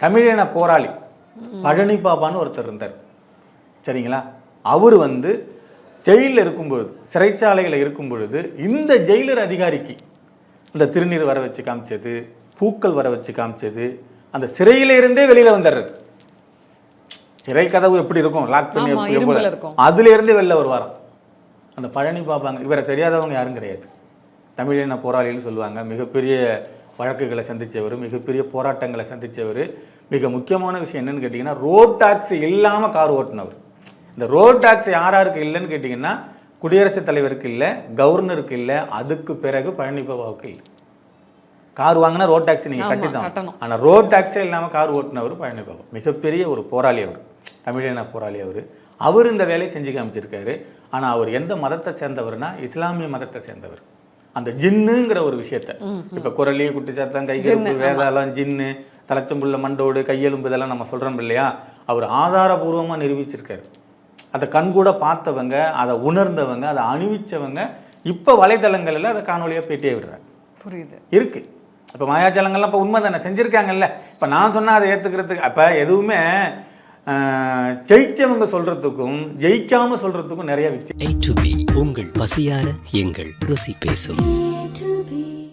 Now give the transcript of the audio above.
தமிழின போராளி. பழனி பாபான்னு ஒருத்தர் இருந்தார். சரிங்களா? அவர் வந்து ஜெயிலில் இருக்கும் பொழுது சிறைச்சாலையில் இருக்கும் பொழுது இந்த ஜெயிலர் அதிகாரிக்கு இந்த திருநீர் வர வச்சு காமிச்சது பூக்கள் வர வச்சு காமிச்சது அந்த சிறையில இருந்தே வெளியில வந்துடுறது சிறை கதவு எப்படி இருக்கும்? லாக் பண்ணி. அதுல இருந்தே வெளில வருவாராம் அந்த பழனி பாப்பாங்க இவரை தெரியாதவங்க யாரும் கிடையாது. தமிழின போராளின்னு சொல்லுவாங்க. மிகப்பெரிய வழக்குகளை சந்திச்சவர் மிகப்பெரிய போராட்டங்களை சந்திச்சவர் மிக முக்கியமான விஷயம் என்னன்னு கேட்டிங்கன்னா ரோட் டாக்ஸ் இல்லாமல் கார் ஓட்டினவர். இந்த ரோட் டாக்ஸ் யார் யாருக்கு இல்லைன்னு கேட்டிங்கன்னா குடியரசுத் தலைவருக்கு இல்லை கவர்னருக்கு இல்லை அதுக்கு பிறகு பழனி பாபாவுக்கு இல்லை. கார் வாங்கினா ரோட் டாக்ஸ் நீங்கள் கட்டி தான். ஆனால் ரோட் டாக்ஸே இல்லாமல் கார் ஓட்டினவர் பழனி பாபா மிகப்பெரிய ஒரு போராளி அவர். தமிழின போராளி அவர். அவர் இந்த வேலையை செஞ்சு காமிச்சிருக்காரு. ஆனால் அவர் எந்த மதத்தை சேர்ந்தவர்னா இஸ்லாமிய மதத்தை சேர்ந்தவர். அந்த ஜின்னுங்கிற ஒரு விஷயத்த. இப்போ குரலி குட்டி சத்தம் கைகருப்பு வேதாளம் ஜின்னு தலைச்சம்புள்ள மண்டோடு கையெலும்பு இதெல்லாம் நம்ம சொல்கிறோம் இல்லையா? அவர் ஆதாரபூர்வமாக நிரூபிச்சிருக்காரு. அதை கண்கூட பார்த்தவங்க அதை உணர்ந்தவங்க அதை அணிவிச்சவங்க இப்போ வலைதளங்களில் அதை காணொலியாக பேட்டியை விடுறாங்க புரியுது. இருக்கு. இப்போ மாயாஜாலங்கள்லாம் இப்போ உண்மை தானே செஞ்சுருக்காங்கல்ல. இப்போ நான் சொன்னால் அதை ஏற்றுக்கிறதுக்கு அப்போ எதுவுமே ஜெயிச்சவங்க சொல்கிறதுக்கும் ஜெயிக்காமல் சொல்கிறதுக்கும் நிறைய வித்தியாசம். உங்கள் பசியார எங்கள் ருசி பேசும்.